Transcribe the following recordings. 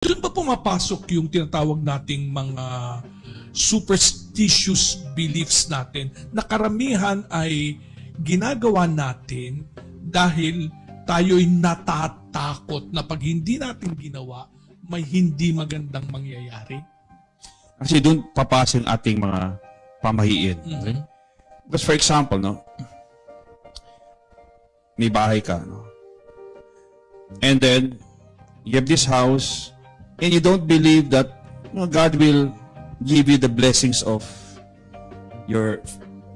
Doon ba pumapasok yung tinatawag nating mga superstitious beliefs natin na karamihan ay ginagawa natin dahil tayo'y natatakot na pag hindi natin ginawa, may hindi magandang mangyayari? Kasi doon papasok yung ating mga pamahiin. Mhm. Because for example, no, may bahay ka, no? And then, you have this house, and you don't believe that God will give you the blessings of your,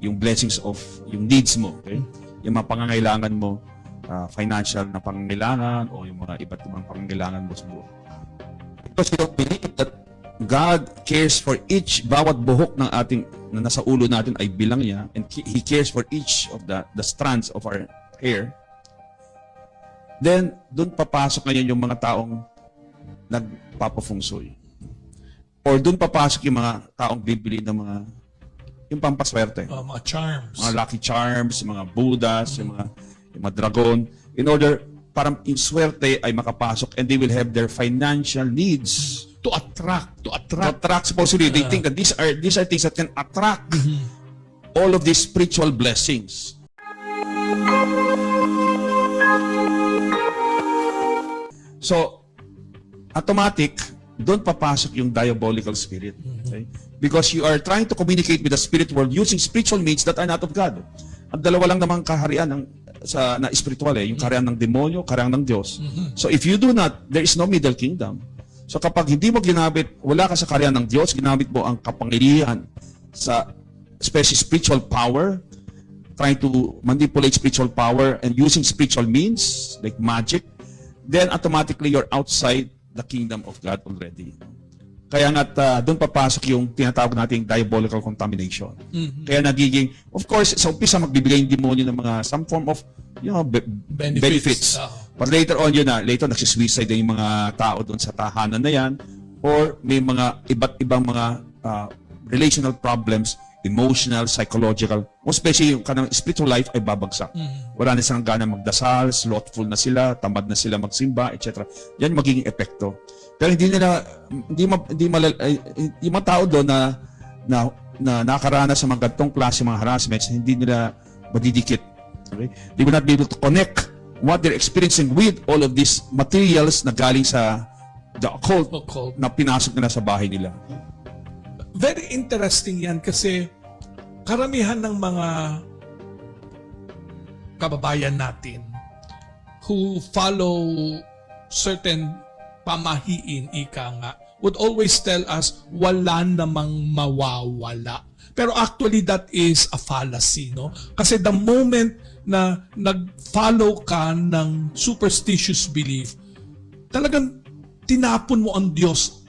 yung blessings of yung needs mo, okay? Yung mga pangangailangan mo, ah, financial na pangangailangan, o yung mga iba't ibang pangangailangan mo sa buhay. Because you don't believe that God cares for each bawat buhok ng ating na nasa ulo natin ay bilang niya and He cares for each of the the strands of our hair. Then doon papasok ngayon yung mga taong nagpapafungsoy. Or doon papasok yung mga taong bibili ng mga yung pampaswerte. Uh, mga charms. Mga lucky charms, mga budas, yung mga yung mga dragon in order para yung swerte ay makapasok and they will have their financial needs to attract, to to attract. attract supposedly they think that these are these are things that can attract all of these spiritual blessings so automatic doon papasok yung diabolical spirit. Okay? because you are trying to communicate with the spirit world using spiritual means that are not of God. Ang dalawa lang namang kaharian ng sa na spiritual eh. Yung kaharian ng demonyo kaharian ng Diyos. So if you do not there is no middle kingdom. So kapag hindi mo ginamit, wala ka sa karya ng Diyos, ginamit mo ang kapangyarihan sa especially spiritual power, trying to manipulate spiritual power and using spiritual means like magic, then automatically you're outside the kingdom of God already. Kaya nga uh, doon papasok yung tinatawag nating diabolical contamination. Kaya nagiging, of course, sa umpisa magbibigay yung demonyo ng mga some form of you know, be- Benefits. benefits. Oo. But later on yun na, later nagsisuicide din yung mga tao doon sa tahanan na yan or may mga iba't ibang mga ah, relational problems, emotional, psychological, especially yung kanang spiritual life ay babagsak. Wala na silang gana magdasal, slothful na sila, tamad na sila magsimba, etc. Yan magiging epekto. Pero hindi nila, hindi, ma, hindi, malal, ay, yung mga tao doon na, na, na nakaranas sa mga gantong klase mga harassments, hindi nila madidikit. Okay? They will not be able to connect what they're experiencing with all of these materials na galing sa the occult Occult. na pinasok nila sa bahay nila. Very interesting yan kasi karamihan ng mga kababayan natin who follow certain pamahiin, ika nga, would always tell us, wala namang mawawala. Pero actually, that is a fallacy, no? Kasi the moment na nag-follow ka ng superstitious belief, talagang tinapon mo ang Diyos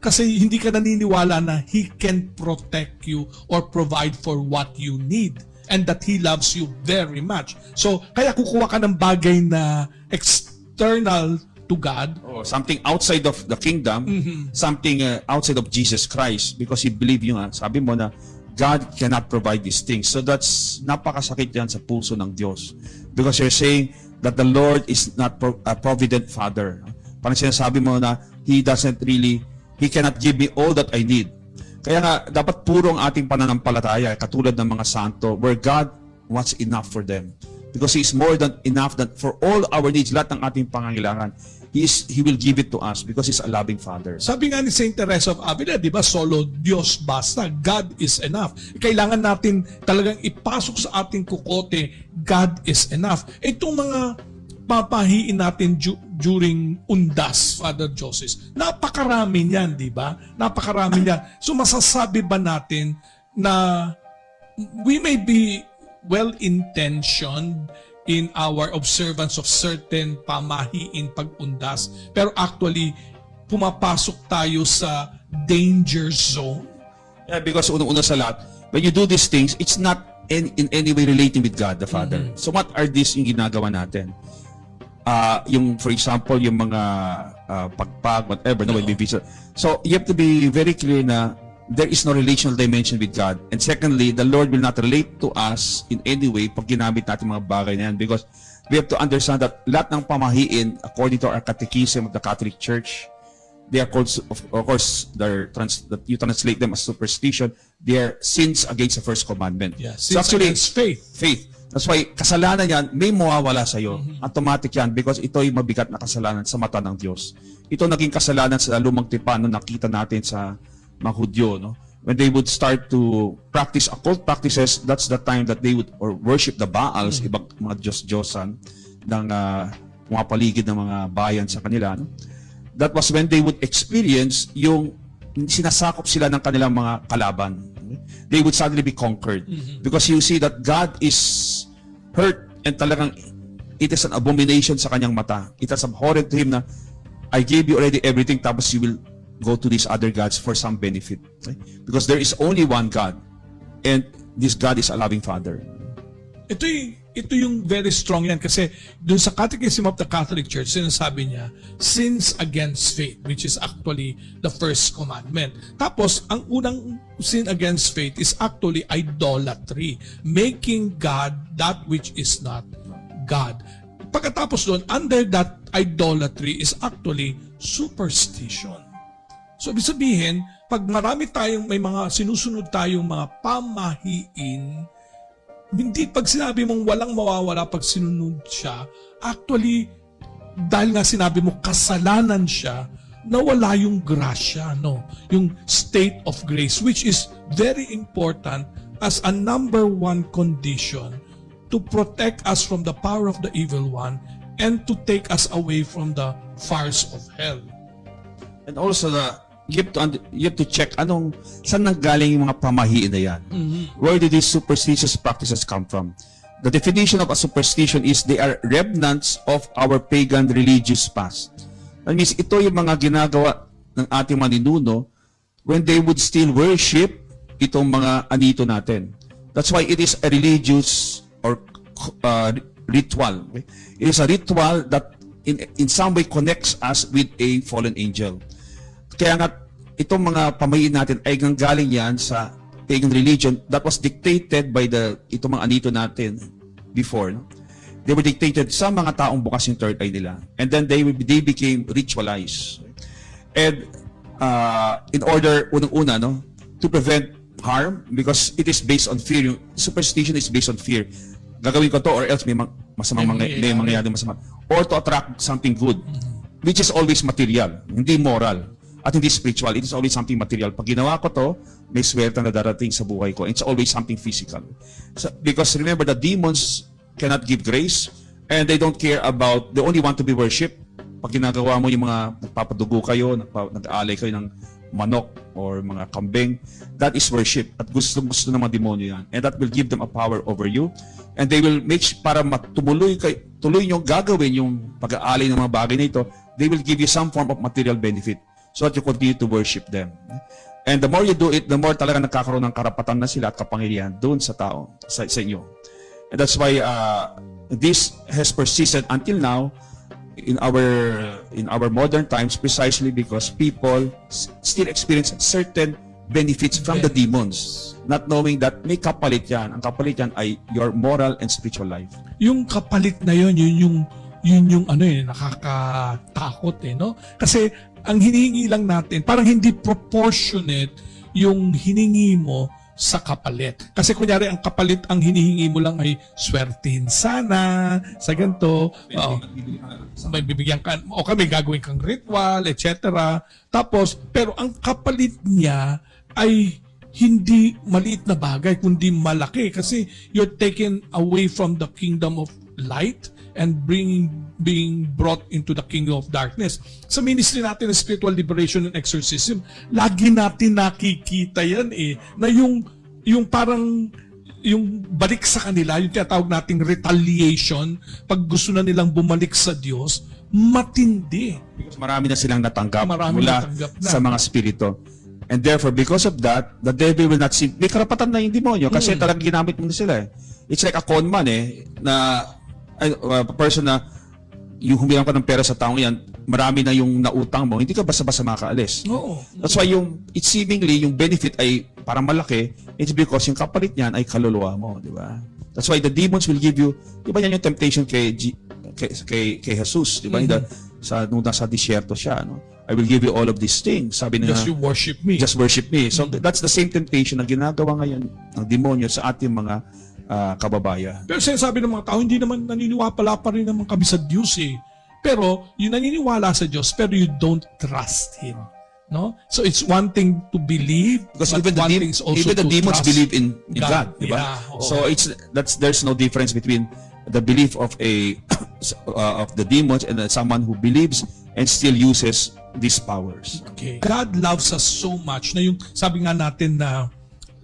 kasi hindi ka naniniwala na He can protect you or provide for what you need and that He loves you very much. So, kaya kukuha ka ng bagay na external to God, Oh, something outside of the kingdom, something uh, outside of Jesus Christ because you believe yun nga, sabi mo na God cannot provide these things. So that's napakasakit yan sa puso ng Diyos. Because you're saying that the Lord is not pro- a provident Father. Parang sinasabi mo na He doesn't really, He cannot give me all that I need. Kaya nga, dapat puro ang ating pananampalataya, katulad ng mga santo, where God wants enough for them. Because He is more than enough that for all our needs, lahat ng ating pangangailangan, He, is, He will give it to us because He's a loving Father. Sabi nga ni Saint Teresa of Avila, di ba, solo Diyos basta, God is enough. Kailangan natin talagang ipasok sa ating kukote, God is enough. Itong mga papahiin natin du- during undas, Father Joseph, napakarami niyan, di ba? Napakarami niyan. So masasabi ba natin na we may be well-intentioned in our observance of certain pamahiin pag-undas, pero actually, pumapasok tayo sa danger zone. Yeah, because unang-una sa lahat, when you do these things, it's not in, in any way relating with God the Father. So what are these yung ginagawa natin? Ah, yung for example, yung mga ah, pagpag, whatever, no, we visit. So you have to be very clear na there is no relational dimension with God. And secondly, the Lord will not relate to us in any way pag ginamit natin mga bagay na yan because we have to understand that lahat ng pamahiin according to our catechism of the Catholic Church, they are called, of, of course, they're trans, that you translate them as superstition. They are sins against the first commandment. Yeah, so sins actually, against faith. faith. That's why kasalanan yan, may mawawala sa iyo. Automatic yan because ito ay mabigat na kasalanan sa mata ng Diyos. Ito naging kasalanan sa lumang tipan no, nakita natin sa mga Hudyo. No? When they would start to practice occult practices, that's the time that they would or worship the Baals, ibang mga Diyos-Diyosan ng ah, mga paligid ng mga bayan sa kanila. No? That was when they would experience yung sinasakop sila ng kanilang mga kalaban. They would suddenly be conquered. Because you see that God is hurt and talagang it is an abomination sa kanyang mata. It is abhorrent to him na I gave you already everything tapos you will go to these other gods for some benefit. Okay? Because there is only one God and this God is a loving Father. Ito y- ito yung very strong yan kasi dun sa Catechism of the Catholic Church, sinasabi niya, sins against faith, which is actually the first commandment. Tapos, ang unang sin against faith is actually idolatry, making God that which is not God. Pagkatapos doon, under that idolatry is actually superstition. So, ibig sabihin, pag marami tayong, may mga sinusunod tayong mga pamahiin, hindi pag sinabi mong walang mawawala pag sinunod siya, actually, dahil nga sinabi mo kasalanan siya, nawala yung grasya, no? Yung state of grace, which is very important as a number one condition to protect us from the power of the evil one and to take us away from the fires of hell. And also the you have to you have to check anong saan nanggaling yung mga pamahiin na yan. Where did these superstitious practices come from? The definition of a superstition is they are remnants of our pagan religious past. That means ito yung mga ginagawa ng ating maninuno when they would still worship itong mga anito natin. That's why it is a religious or uh, ritual. It is a ritual that in in some way connects us with a fallen angel. Kaya nga, itong mga pamahiin natin ay galing yan sa pagan religion that was dictated by the itong mga anito natin before. No? They were dictated sa mga taong bukas yung third eye nila. And then they they became ritualized. And uh, in order, unang-una, no, to prevent harm, because it is based on fear. Yung superstition is based on fear. Gagawin ko to or else may ma- masamang May mga, may mangyayari masama. Or to attract something good, which is always material, hindi moral. At hindi spiritual, it is always something material. Pag ginawa ko to, may swerte na darating sa buhay ko. It's always something physical. So, because remember, the demons cannot give grace and they don't care about, they only want to be worshipped. Pag ginagawa mo yung mga nagpapadugo kayo, nag-aalay kayo ng manok or mga kambing, that is worship. At gusto gusto ng mga demonyo yan. And that will give them a power over you. And they will make para matumuloy kay tuloy nyo gagawin yung pag-aalay ng mga bagay na ito, they will give you some form of material benefit so that you continue to worship them. And the more you do it, the more talaga nagkakaroon ng karapatan na sila at kapangyarihan doon sa tao, sa, sa inyo. And that's why uh, this has persisted until now in our in our modern times precisely because people still experience certain benefits from the demons not knowing that may kapalit yan ang kapalit yan ay your moral and spiritual life yung kapalit na yun, yun yung yun yung ano eh, nakakatakot eh, no? Kasi ang hinihingi lang natin, parang hindi proportionate yung hiningi mo sa kapalit. Kasi kunyari, ang kapalit, ang hinihingi mo lang ay swertihin sana sa ganito. Oo. may bibigyan ka, o kami gagawin kang ritual, etc. Tapos, pero ang kapalit niya ay hindi maliit na bagay, kundi malaki. Kasi you're taken away from the kingdom of light and bringing being brought into the kingdom of darkness. Sa ministry natin ng spiritual liberation and exorcism, lagi natin nakikita yan eh, na yung, yung parang yung balik sa kanila, yung tinatawag nating retaliation, pag gusto na nilang bumalik sa Diyos, matindi. because marami na silang natanggap Marami mula natanggap na. sa mga spirito and therefore because of that the devil will not see may karapatan na yung demonyo kasi Hmm. talagang ginamit mo na sila eh it's like a con man eh na ay, uh, person na yung humiram ka ng pera sa taong yan marami na yung nautang mo hindi ka basta-basta makaalis Oo. That's why yung it seemingly yung benefit ay parang malaki, it's because yung kapalit niyan ay kaluluwa mo, di ba? That's why the demons will give you, di ba yan yung temptation kay G- kay, kay, kay Jesus, di ba? Mhm. The- sa nung nasa disyerto siya, no? I will give you all of these things. Sabi na, Just you worship me. just worship me. So that's the same temptation na ginagawa ngayon ng demonyo sa ating mga ah, kababayan. Pero sinasabi ng mga tao, hindi naman naniniwala pa rin naman kami sa Diyos eh. Pero yung naniniwala sa Diyos, pero you don't trust Him. No? So it's one thing to believe, Because but even the, one dem- thing is also even the to demons trust believe in, in God. God. di ba? Yeah, oo. So it's that's there's no difference between the belief of a uh, of the demons and someone who believes and still uses these powers. Okay. God loves us so much na yung sabi nga natin na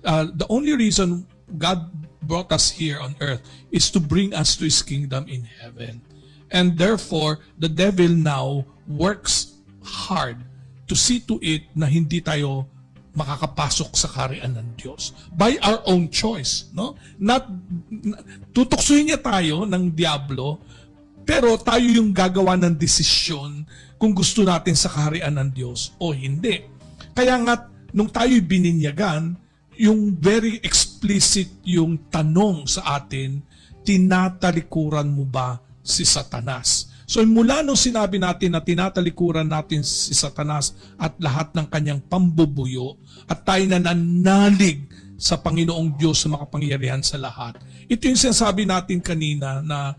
uh, the only reason God brought us here on earth is to bring us to His kingdom in heaven. And therefore, the devil now works hard to see to it na hindi tayo makakapasok sa kaharian ng Diyos by our own choice no not n- tutuksohin niya tayo ng diablo pero tayo yung gagawa ng desisyon kung gusto natin sa kaharian ng Diyos o hindi. Kaya nga, nung tayo'y bininyagan, yung very explicit yung tanong sa atin, tinatalikuran mo ba si Satanas? So mula nung sinabi natin na tinatalikuran natin si Satanas at lahat ng kanyang pambubuyo at tayo na nanalig sa Panginoong Diyos na makapangyarihan sa lahat. Ito yung sinasabi natin kanina na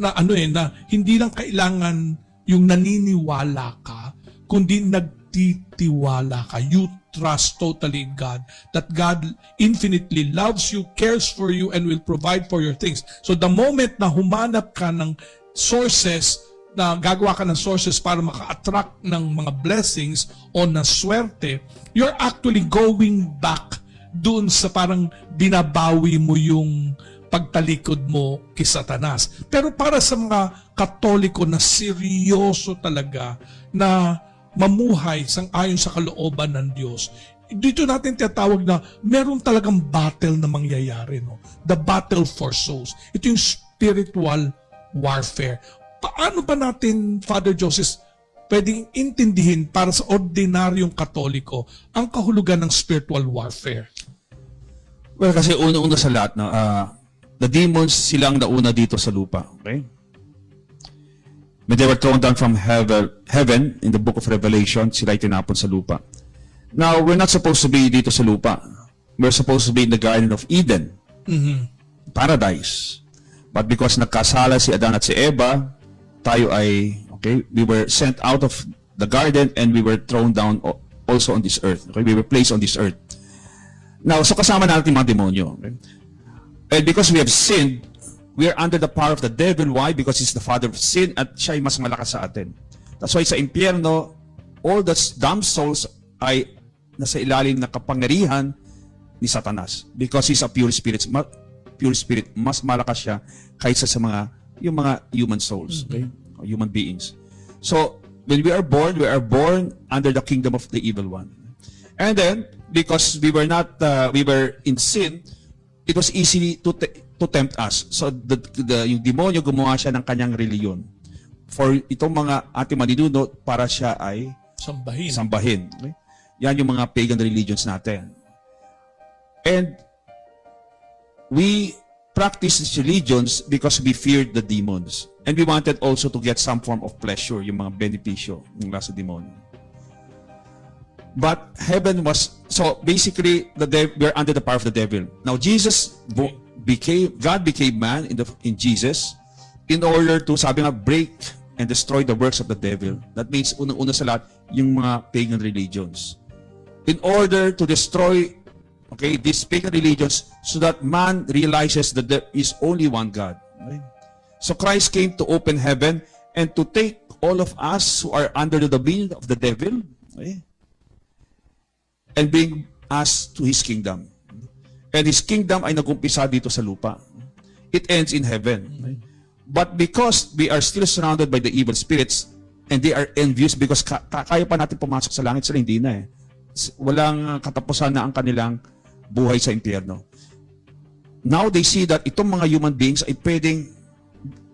na ano eh, na hindi lang kailangan yung naniniwala ka, kundi nagtitiwala ka. You trust totally in God. That God infinitely loves you, cares for you, and will provide for your things. So the moment na humanap ka ng sources, na gagawa ka ng sources para maka-attract ng mga blessings o na swerte, you're actually going back doon sa parang binabawi mo yung pagtalikod mo kay Satanas. Pero para sa mga katoliko na seryoso talaga na mamuhay sang ayon sa kalooban ng Diyos, dito natin tinatawag na meron talagang battle na mangyayari. No? The battle for souls. Ito yung spiritual warfare. Paano ba natin, Father Joseph, pwedeng intindihin para sa ordinaryong katoliko ang kahulugan ng spiritual warfare? Well, kasi una-una sa lahat, no, ah, the demons silang nauna dito sa lupa. Okay? When they were thrown down from heaven, heaven in the book of Revelation, sila ay tinapon sa lupa. Now, we're not supposed to be dito sa lupa. We're supposed to be in the Garden of Eden. Paradise. But because nagkasala si Adan at si Eva, tayo ay, okay, we were sent out of the garden and we were thrown down also on this earth. Okay, we were placed on this earth. Now, so kasama natin mga demonyo. Okay? And because we have sinned, we are under the power of the devil. Why? Because he's the father of sin at siya ay mas malakas sa atin. That's why sa impyerno, all the dumb souls ay nasa ilalim ng kapangyarihan ni Satanas. Because he's a pure spirit. Ma- pure spirit, mas malakas siya kaysa sa mga yung mga human souls, okay? Or human beings. So, when we are born, we are born under the kingdom of the evil one. And then, because we were not, uh, we were in sin, it was easy to to tempt us. So, the, the, yung demonyo gumawa siya ng kanyang reliyon. For itong mga ating maninuno, para siya ay Sambahin. sambahin. Okay? Yan yung mga pagan religions natin. And we practice these religions because we feared the demons. And we wanted also to get some form of pleasure, yung mga benepisyo mula sa demonyo. But heaven was, so basically, the dev, we're under the power of the devil. Now, Jesus bo- became, God became man in, the, in Jesus in order to, sabi nga, break and destroy the works of the devil. That means, unang-una sa lahat, yung mga pagan religions. In order to destroy, okay, these pagan religions so that man realizes that there is only one God. Okay? So Christ came to open heaven and to take all of us who are under the dominion of the devil, okay, and bring us to His kingdom. And His kingdom ay nagumpisa dito sa lupa. It ends in heaven. But because we are still surrounded by the evil spirits, and they are envious because ka- ka- kaya pa natin pumasok sa langit, sila hindi na eh. Walang katapusan na ang kanilang buhay sa impyerno. Now they see that itong mga human beings ay pwedeng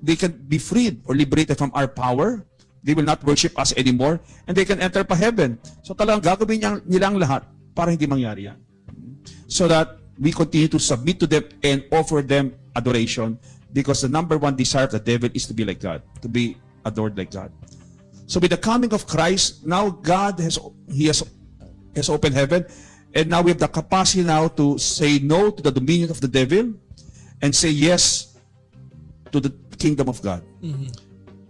they can be freed or liberated from our power. They will not worship us anymore and they can enter pa heaven. So talagang gagawin niya, nilang lahat para hindi mangyari yan. So that we continue to submit to them and offer them adoration because the number one desire of the devil is to be like God, to be adored like God. So with the coming of Christ, now God has He has has opened heaven, and now we have the capacity now to say no to the dominion of the devil, and say yes to the kingdom of God.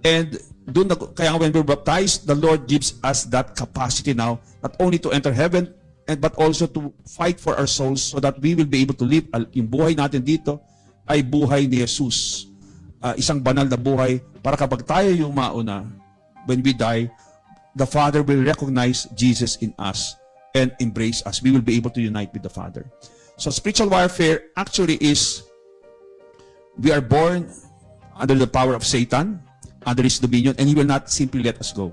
And doon na, kaya when we're baptized, the Lord gives us that capacity now, not only to enter heaven, and but also to fight for our souls so that we will be able to live, yung buhay natin dito ay buhay ni Jesus. Ah, isang banal na buhay para kapag tayo yung mauna, when we die, the Father will recognize Jesus in us and embrace us. We will be able to unite with the Father. So spiritual warfare actually is we are born under the power of Satan, under his dominion, and he will not simply let us go.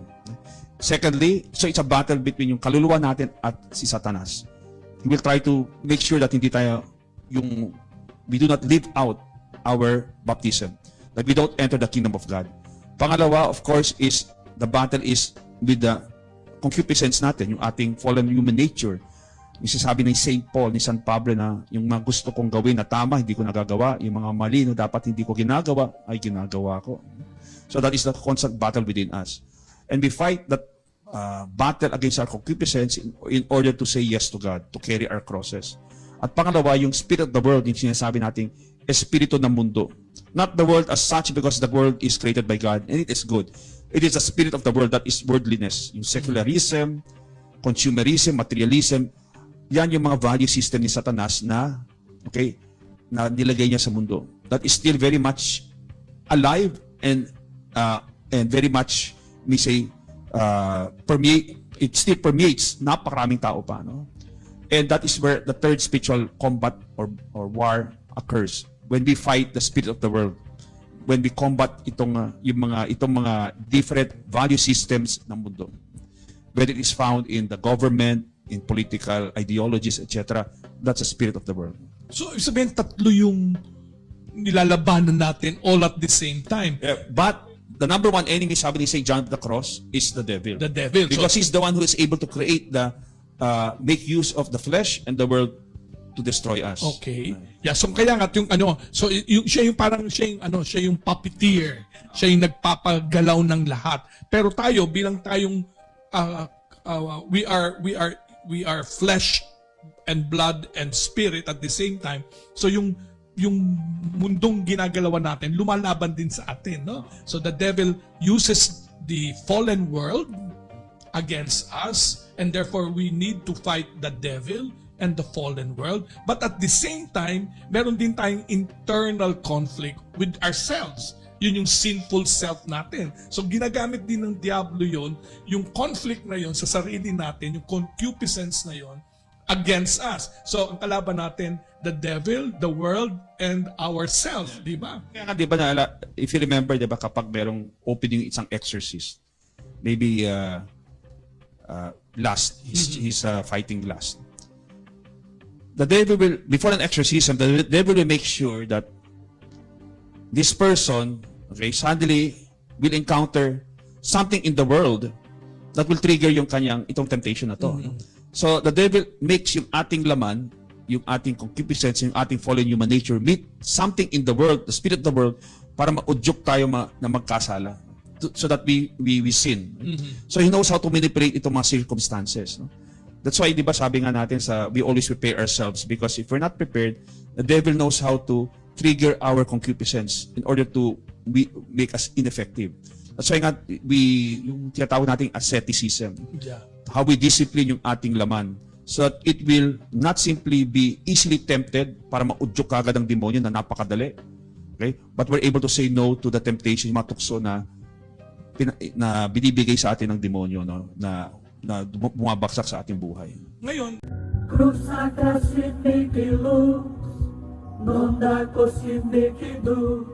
Secondly, so it's a battle between yung kaluluwa natin at si Satanas. He will try to make sure that hindi tayo yung we do not live out our baptism. That we don't enter the kingdom of God. Pangalawa, of course, is the battle is with the concupiscence natin, yung ating fallen human nature. Yung sinasabi ni St. Paul, ni San Pablo na yung mga gusto kong gawin na tama, hindi ko nagagawa. Yung mga mali na dapat hindi ko ginagawa, ay ginagawa ko. So that is the constant battle within us. And we fight that uh, battle against our concupiscence in, in order to say yes to God, to carry our crosses. At pangalawa, yung spirit of the world, yung sinasabi nating espiritu ng mundo. Not the world as such because the world is created by God and it is good. It is the spirit of the world that is worldliness. Yung secularism, consumerism, materialism, yan yung mga value system ni Satanas na, okay, na nilagay niya sa mundo. That is still very much alive and uh, and very much, may say, uh, permeate, it still permeates napakaraming tao pa. No? And that is where the third spiritual combat or, or war occurs. When we fight the spirit of the world. When we combat itong, uh, yung mga, itong mga different value systems ng mundo. Whether it is found in the government, in political ideologies, etc. That's the spirit of the world. So, sabihin, tatlo yung nilalabanan natin all at the same time. But the number one enemy, sabi ni St. John of the Cross, is the devil. The devil. Because so, he's the one who is able to create the, uh, make use of the flesh and the world to destroy us. Okay. Yeah, so kaya nga yung ano, so yung siya yung parang siya yung ano, siya yung puppeteer. Siya yung nagpapagalaw ng lahat. Pero tayo bilang tayong uh, uh, we are we are we are flesh and blood and spirit at the same time. So yung yung mundong ginagalawan natin lumalaban din sa atin, no? So the devil uses the fallen world against us and therefore we need to fight the devil and the fallen world. But at the same time meron din tayong internal conflict with ourselves. Yun yung sinful self natin. So ginagamit din ng diablo yon yung conflict na yon sa sarili natin yung concupiscence na yon against us so ang kalaban natin the devil the world and ourself di ba Kaya nga, di ba, naala, if you remember, di ba, kapag merong opening isang exorcist, maybe uh, uh, lust, he's, he's uh, fighting lust. The devil will, before an exorcism, the devil will make sure that this person, okay, suddenly will encounter something in the world that will trigger yung kanyang itong temptation na to. no? So the devil makes yung ating laman, yung ating concupiscence, yung ating fallen human nature meet something in the world, the spirit of the world, para maudyok tayo ma, na magkasala To- so that we we, we sin. So he knows how to manipulate itong mga circumstances. No? That's why, di ba, sabi nga natin sa, we always prepare ourselves because if we're not prepared, the devil knows how to trigger our concupiscence in order to we, make us ineffective. That's why nga, we, yung tinatawag nating asceticism, yeah how we discipline yung ating laman so that it will not simply be easily tempted para maudyok kagad ang demonyo na napakadali. Okay? But we're able to say no to the temptation, yung mga tukso na, na binibigay sa atin ng demonyo no? na, na bumabaksak sa ating buhay. ngayon Cruzada Sinikilu, Nonda ko Sinikidu,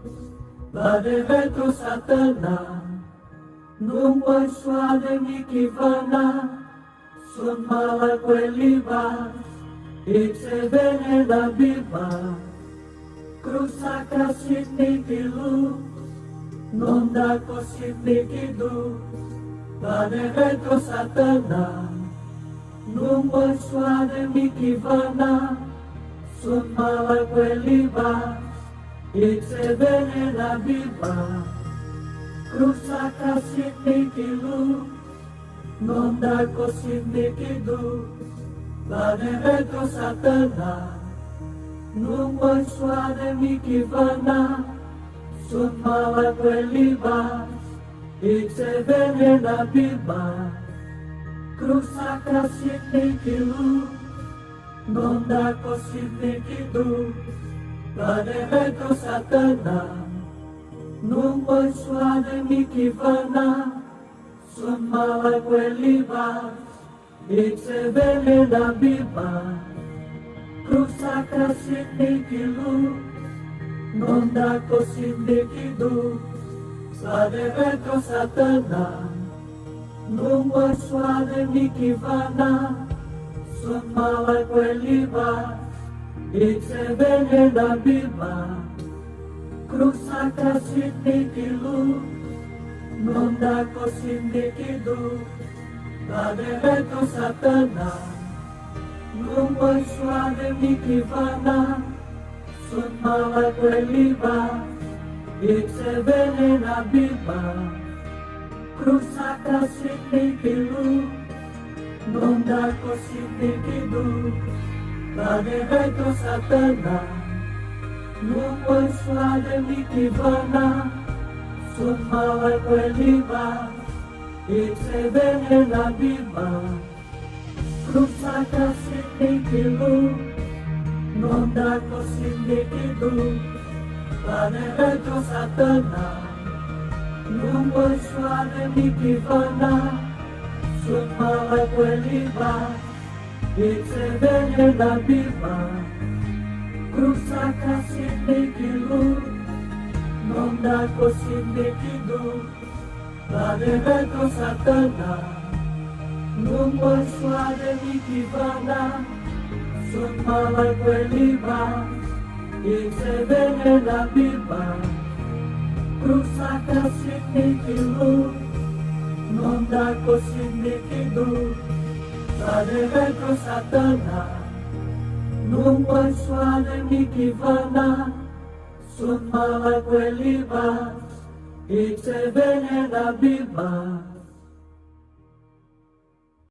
Badeveto Satana, numpai suave mikivana, sunbala coelibas, itzevene da biba, cruz sacra significa Nonda cosimigidu, pane retro satana, numba suade mikivana, sumala quelibas, ipse venena viva, Cruz akasinikidú, nonda kosinikidú, vanemetro satana, numai suade mikivana, sumala quelibas, itsevenena bibas. Cruz akasinikidú, nonda kosinikidú, vanemetro satana, posła wymikiwana, słama kweliwa, bice wele na biba, krów sakra sindiki luz, nonda ko sindiki dus, sade weko satana, num posła wymikiwana, słama kweliwa, bice wele na biba, Cruz sacra di luz, non dà cosindichidu, da devetro satana, non puoi suave michivana, sunt mala quelliba, e se ipse venena biba, Cruz sacra di luz, non dà cosindichidu, da devetro satana, Nu poți slavă mitivana, sunt mala pălima, e ce vene la bima. Cruța ca sindichilu, non daco sindichilu, pane pentru satana. Nu poți slavă mitivana, sunt mala pălima, e ce vene la bima. Cruzata sin bekilo, nonda kosin bekido, badebe cruzatana, numbo suade mikivana, sumala kweliba, itzebene na biba. Cruzata sin bekilo, nonda kosin bekido, badebe cruzatana, soare mikivana, Sunt mala quelibas, Ixe venena bibas,